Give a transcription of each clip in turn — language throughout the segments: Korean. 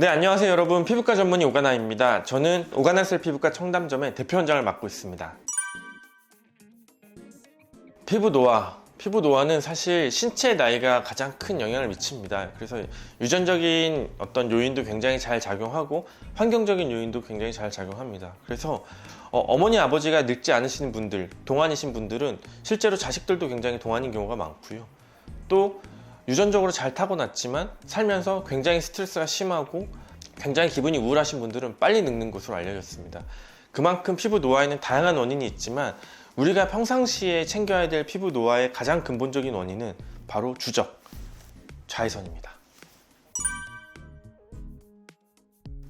네, 안녕하세요 여러분. 피부과 전문의 오가나입니다. 저는 오가나셀 피부과 청담점의 대표 원장을 맡고 있습니다. 피부 노화. 피부 노화는 사실 신체 나이가 가장 큰 영향을 미칩니다. 그래서 유전적인 어떤 요인도 굉장히 잘 작용하고 환경적인 요인도 굉장히 잘 작용합니다. 그래서 어, 머니 아버지가 늙지 않으시는 분들, 동안이신 분들은 실제로 자식들도 굉장히 동안인 경우가 많고요. 또 유전적으로 잘 타고났지만 살면서 굉장히 스트레스가 심하고 굉장히 기분이 우울하신 분들은 빨리 늙는 것으로 알려졌습니다. 그만큼 피부 노화에는 다양한 원인이 있지만 우리가 평상시에 챙겨야 될 피부 노화의 가장 근본적인 원인은 바로 주적, 자외선입니다.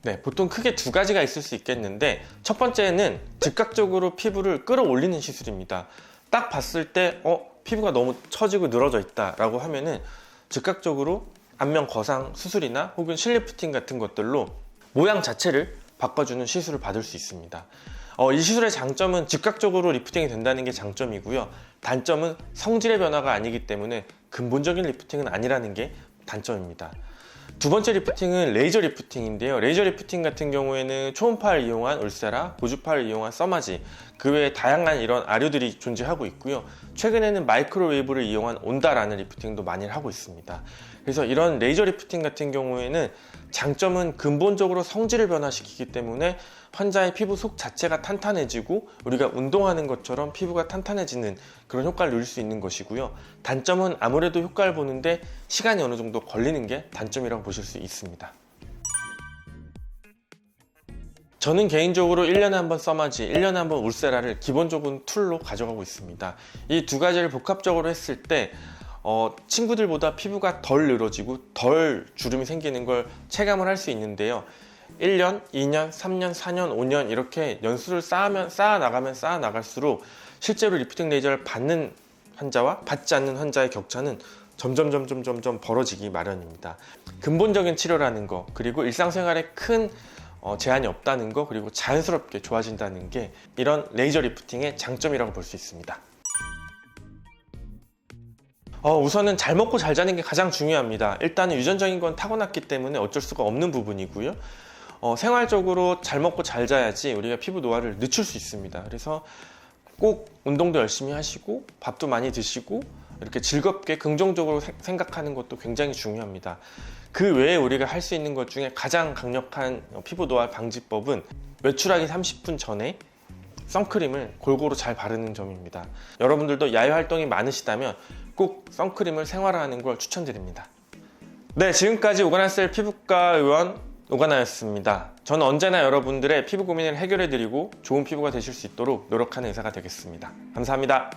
네, 보통 크게 두 가지가 있을 수 있겠는데 첫 번째는 즉각적으로 피부를 끌어올리는 시술입니다. 딱 봤을 때 어, 피부가 너무 처지고 늘어져 있다라고 하면은 즉각적으로 안면 거상 수술이나 혹은 실리프팅 같은 것들로 모양 자체를 바꿔주는 시술을 받을 수 있습니다. 어, 이 시술의 장점은 즉각적으로 리프팅이 된다는 게 장점이고요. 단점은 성질의 변화가 아니기 때문에 근본적인 리프팅은 아니라는 게 단점입니다. 두 번째 리프팅은 레이저 리프팅인데요. 레이저 리프팅 같은 경우에는 초음파를 이용한 울세라, 고주파를 이용한 써마지, 그 외에 다양한 이런 아류들이 존재하고 있고요. 최근에는 마이크로웨이브를 이용한 온다라는 리프팅도 많이 하고 있습니다. 그래서 이런 레이저 리프팅 같은 경우에는 장점은 근본적으로 성질을 변화시키기 때문에 환자의 피부 속 자체가 탄탄해지고 우리가 운동하는 것처럼 피부가 탄탄해지는 그런 효과를 누릴 수 있는 것이고요. 단점은 아무래도 효과를 보는데 시간이 어느 정도 걸리는 게 단점이라고 보실 수 있습니다. 저는 개인적으로 1년에 한 번 써마지, 1년에 한 번 울세라를 기본적인 툴로 가져가고 있습니다. 이 두 가지를 복합적으로 했을 때 어, 친구들보다 피부가 덜 늘어지고 덜 주름이 생기는 걸 체감을 할 수 있는데요. 1년, 2년, 3년, 4년, 5년 이렇게 연수를 쌓으면 쌓아 나가면 쌓아 나갈수록 실제로 리프팅 레이저를 받는 환자와 받지 않는 환자의 격차는 점점 점점 점점 벌어지기 마련입니다. 근본적인 치료라는 거 그리고 일상생활에 큰 어, 제한이 없다는 거 그리고 자연스럽게 좋아진다는 게 이런 레이저 리프팅의 장점이라고 볼 수 있습니다. 어, 우선은 잘 먹고 잘 자는 게 가장 중요합니다. 일단은 유전적인 건 타고났기 때문에 어쩔 수가 없는 부분이고요. 어, 생활적으로 잘 먹고 잘 자야지 우리가 피부 노화를 늦출 수 있습니다. 그래서 꼭 운동도 열심히 하시고 밥도 많이 드시고 이렇게 즐겁게 긍정적으로 세- 생각하는 것도 굉장히 중요합니다. 그 외에 우리가 할 수 있는 것 중에 가장 강력한 어, 피부 노화 방지법은 외출하기 30분 전에 선크림을 골고루 잘 바르는 점입니다. 여러분들도 야외 활동이 많으시다면 꼭 선크림을 생활화하는 걸 추천드립니다. 네, 지금까지 오가나셀 피부과 의원 오가나였습니다. 저는 언제나 여러분들의 피부 고민을 해결해드리고 좋은 피부가 되실 수 있도록 노력하는 의사가 되겠습니다. 감사합니다.